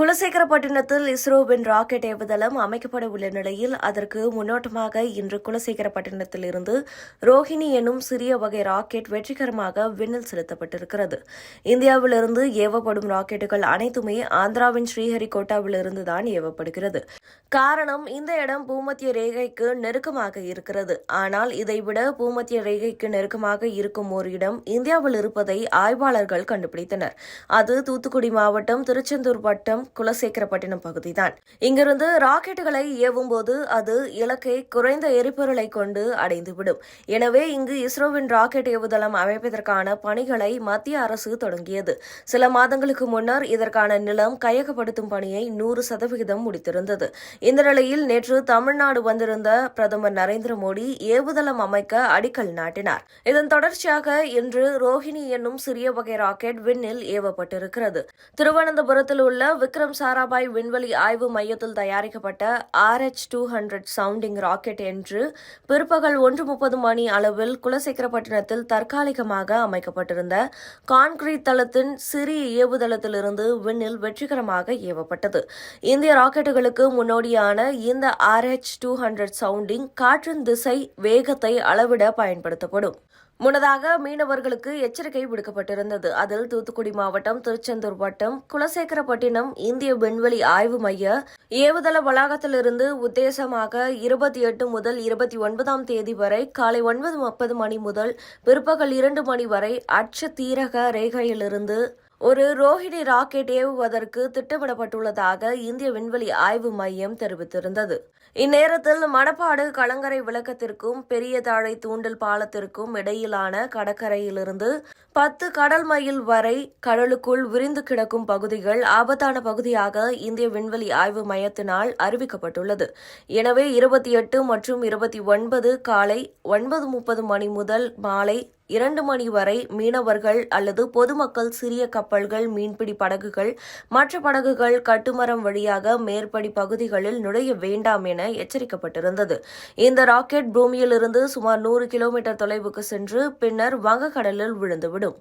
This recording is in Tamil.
குலசேகரப்பட்டினத்தில் இஸ்ரோவின் ராக்கெட் ஏவுதளம் அமைக்கப்பட உள்ள நிலையில் அதற்கு முன்னோட்டமாக இன்று குலசேகரப்பட்டினத்தில் இருந்து ரோஹிணி எனும் சிறிய வகை ராக்கெட் வெற்றிகரமாக விண்ணில் செலுத்தப்பட்டிருக்கிறது. இந்தியாவிலிருந்து ஏவப்படும் ராக்கெட்டுகள் அனைத்துமே ஆந்திராவின் ஸ்ரீஹரிகோட்டாவிலிருந்து தான் ஏவப்படுகிறது. காரணம் இந்த இடம் பூமத்திய ரேகைக்கு நெருக்கமாக இருக்கிறது. ஆனால் இதைவிட பூமத்திய ரேகைக்கு நெருக்கமாக இருக்கும் ஒரு இடம் இந்தியாவில் இருப்பதை ஆய்வாளர்கள் கண்டுபிடித்தனர். அது தூத்துக்குடி மாவட்டம் திருச்செந்தூர் வட்டம் குலசேகரப்பட்டினம் பகுதிதான். இங்கிருந்து ராக்கெட்டுகளை ஏவும் போது அது இலக்கை குறைந்த எரிபொருளை கொண்டு அடைந்துவிடும். எனவே இங்கு இஸ்ரோவின் ராக்கெட் ஏவுதளம் அமைப்பதற்கான பணிகளை மத்திய அரசு தொடங்கியது. சில மாதங்களுக்கு முன்னர் இதற்கான நிலம் கையகப்படுத்தும் பணியை நூறு சதவிகிதம் முடித்திருந்தது. இந்த நிலையில் நேற்று தமிழ்நாடு வந்திருந்த பிரதமர் நரேந்திர மோடி ஏவுதளம் அமைக்க அடிக்கல் நாட்டினார். இதன் தொடர்ச்சியாக இன்று ரோஹிணி என்னும் சிறிய வகை ராக்கெட் விண்ணில் ஏவப்பட்டிருக்கிறது. திருவனந்தபுரத்தில் உள்ள விக்ரம் சாராபாய் விண்வெளி ஆய்வு மையத்தில் தயாரிக்கப்பட்ட R H two hundred sounding rocket என்று பிற்பகல் ஒன்று முப்பது மணி அளவில் குலசேகரப்பட்டினத்தில் தற்காலிகமாக அமைக்கப்பட்டிருந்த கான்கிரீட் தளத்தின் சிறிய ஏவுதளத்திலிருந்து விண்ணில் வெற்றிகரமாக ஏவப்பட்டது. இந்திய ராக்கெட்டுகளுக்கு முன்னோடியான இந்த ஆர்ஹெச் டூ ஹண்ட்ரட் சவுண்டிங் காற்றின் திசை வேகத்தை அளவிட பயன்படுத்தப்படும். முன்னதாக மீனவர்களுக்கு எச்சரிக்கை விடுக்கப்பட்டிருந்தது. அதில் தூத்துக்குடி மாவட்டம் திருச்செந்தூர் வட்டம் குலசேகரப்பட்டினம் இந்திய விண்வெளி ஆய்வு மைய ஏவுதள வளாகத்திலிருந்து உத்தேசமாக இருபத்தி எட்டு முதல் இருபத்தி ஒன்பதாம் தேதி வரை காலை ஒன்பது முப்பது மணி முதல் பிற்பகல் இரண்டு மணி வரை அச்ச தீரக ரேகையிலிருந்து ஒரு ரோஹிணி ராக்கெட் ஏவுவதற்கு திட்டமிடப்பட்டுள்ளதாக இந்திய விண்வெளி ஆய்வு மையம் தெரிவித்திருந்தது. இந்நேரத்தில் மணப்பாடு கலங்கரை விளக்கத்திற்கும் பெரிய தாழை தூண்டல் பாலத்திற்கும் இடையிலான கடற்கரையிலிருந்து பத்து கடல் மைல் வரை கடலுக்குள் விரிந்து கிடக்கும் பகுதிகள் ஆபத்தான பகுதியாக இந்திய விண்வெளி ஆய்வு மையத்தினால் அறிவிக்கப்பட்டுள்ளது. எனவே இருபத்தி எட்டு மற்றும் இருபத்தி ஒன்பது காலை ஒன்பது முப்பது மணி முதல் மாலை இரண்டு மணி வரை மீனவர்கள் அல்லது பொதுமக்கள் சிறிய கப்பல்கள் மீன்பிடி படகுகள் மற்ற படகுகள் கட்டுமரம் வழியாக மேற்படி பகுதிகளில் நுழைய வேண்டாம் என எச்சரிக்கப்பட்டிருந்தது. இந்த ராக்கெட் பூமியிலிருந்து சுமார் நூறு கிலோமீட்டர் தொலைவுக்கு சென்று பின்னர் வங்கக்கடலில் விழுந்துவிடும்.